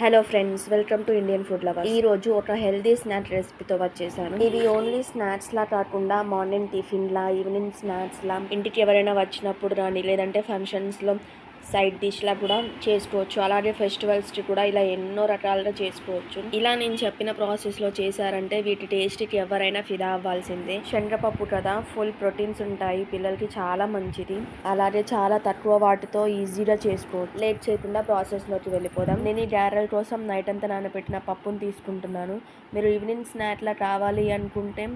Hello friends welcome to Indian food lover ఈ రోజు ఒక హెల్దీ స్నాక్ రెసిపీతో వచ్చేసాను. ఇది ఓన్లీ స్నాక్స్ లా కాకుండా మార్నింగ్ టిఫిన్ లా ఈవినింగ్ స్నాక్స్ లా. ఇంటికి ఎవరైనా వచ్చినప్పుడు రాని లేదంటే ఫంక్షన్స్లో సైడ్ డిష్ లా కూడా చేసుకోవచ్చు. అలాగే ఫెస్టివల్స్కి కూడా ఇలా ఎన్నో రకాలుగా చేసుకోవచ్చు. ఇలా నేను చెప్పిన ప్రాసెస్లో చేశారంటే వీటి టేస్ట్కి ఎవరైనా ఫిదా అవ్వాల్సిందే. శనగపప్పు కదా ఫుల్ ప్రోటీన్స్ ఉంటాయి. పిల్లలకి చాలా మంచిది. అలాగే చాలా తక్కువ వాటితో ఈజీగా చేసుకోవచ్చు. లేట్ చేయకుండా ప్రాసెస్లోకి వెళ్ళిపోదాం. నేను ఈ గ్యారెల్ కోసం నైట్ అంతా నానబెట్టిన పప్పును తీసుకుంటున్నాను. మీరు ఈవినింగ్ స్నాక్ లా కావాలి అనుకుంటే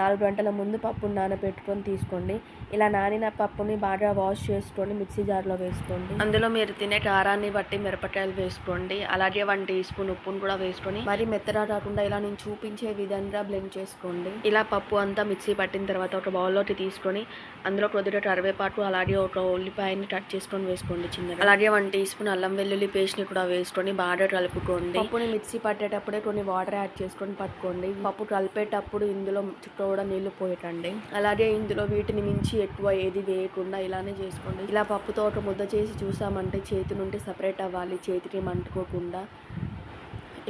నాలుగు గంటల ముందు పప్పును నానబెట్టుకొని తీసుకోండి. ఇలా నానిన పప్పుని బాగా వాష్ చేసుకొని మిక్సీ జార్లో వేసుకోండి. అందులో మీరు తినే కారాన్ని బట్టి మిరపకాయలు వేసుకోండి. అలాగే వన్ టీ స్పూన్ ఉప్పును కూడా వేసుకొని మరి మెత్తగా కాకుండా ఇలా నేను చూపించే విధంగా బ్లెండ్ చేసుకోండి. ఇలా పప్పు అంతా మిక్సీ పట్టిన తర్వాత ఒక బౌల్లోకి తీసుకొని అందులో కొద్దిగా కరివేపాకు అలాగే ఒక ఉల్లిపాయని కట్ చేసుకొని వేసుకోండి చిన్నగా. అలాగే వన్ టీ స్పూన్ అల్లం వెల్లుల్లి పేస్ట్ని కూడా వేసుకొని బాగా కలుపుకోండి. పప్పుని మిక్సీ పట్టేటప్పుడే కొన్ని వాటర్ యాడ్ చేసుకొని పట్టుకోండి. పప్పు కలిపేటప్పుడు ఇందులో కూడా నీళ్ళు పోయటండి. అలాగే ఇందులో వీటిని మించి ఎక్కువ ఏది వేయకుండా ఇలానే చేసుకోండి. ఇలా పప్పుతో ఒక ముద్ద చేసి చూసామంటే చేతి నుండి సపరేట్ అవ్వాలి చేతికి మంటుకోకుండా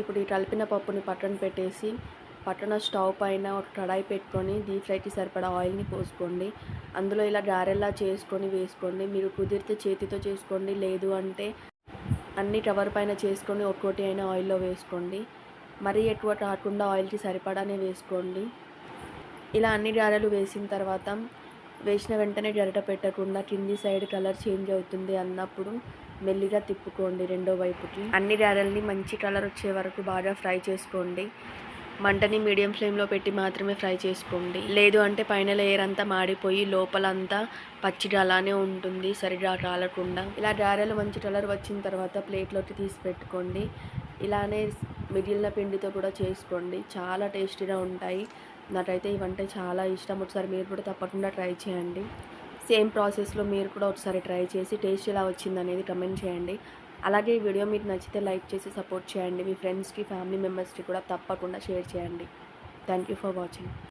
ఇప్పుడు ఈ కలిపిన పప్పుని పక్కన పెట్టేసి పక్కన స్టవ్ పైన ఒక కడాయి పెట్టుకొని డీప్ ఫ్రైకి సరిపడా ఆయిల్ని పోసుకోండి. అందులో ఇలా గారెల్లా చేసుకొని వేసుకోండి. మీరు కుదిరితే చేతితో చేసుకోండి లేదు అంటే అన్ని కవర్ పైన చేసుకొని ఒక్కోటి అయినా ఆయిల్లో వేసుకోండి. మరీ ఎక్కువ కాకుండా ఆయిల్కి సరిపడానే వేసుకోండి. ఇలా అన్ని గారెలు వేసిన తర్వాత వేసిన వెంటనే గరిట పెట్టకుండా కింది సైడ్ కలర్ చేంజ్ అవుతుంది అన్నప్పుడు మెల్లిగా తిప్పుకోండి రెండో వైపుకి. అన్ని గారెల్ని మంచి కలర్ వచ్చే వరకు బాగా ఫ్రై చేసుకోండి. మంటని మీడియం ఫ్లేమ్లో పెట్టి మాత్రమే ఫ్రై చేసుకోండి. లేదు అంటే పైన లేయర్ అంతా మాడిపోయి లోపలంతా పచ్చిగా అలానే ఉంటుంది సరిగా కాలకుండా. ఇలా గారెలు మంచి కలర్ వచ్చిన తర్వాత ప్లేట్లోకి తీసి పెట్టుకోండి. ఇలానే మిగిలిన పిండితో కూడా చేసుకోండి. చాలా టేస్టీగా ఉంటాయి. నాకైతే ఈ వంట చాలా ఇష్టం. ఒకసారి మీరు కూడా తప్పకుండా ట్రై చేయండి. సేమ్ ప్రాసెస్లో మీరు కూడా ఒకసారి ట్రై చేసి టేస్ట్ ఎలా వచ్చింది అనేది కమెంట్ చేయండి. అలాగే ఈ వీడియో మీకు నచ్చితే లైక్ చేసి సపోర్ట్ చేయండి. మీ ఫ్రెండ్స్కి ఫ్యామిలీ మెంబర్స్కి కూడా తప్పకుండా షేర్ చేయండి. Thank you for watching.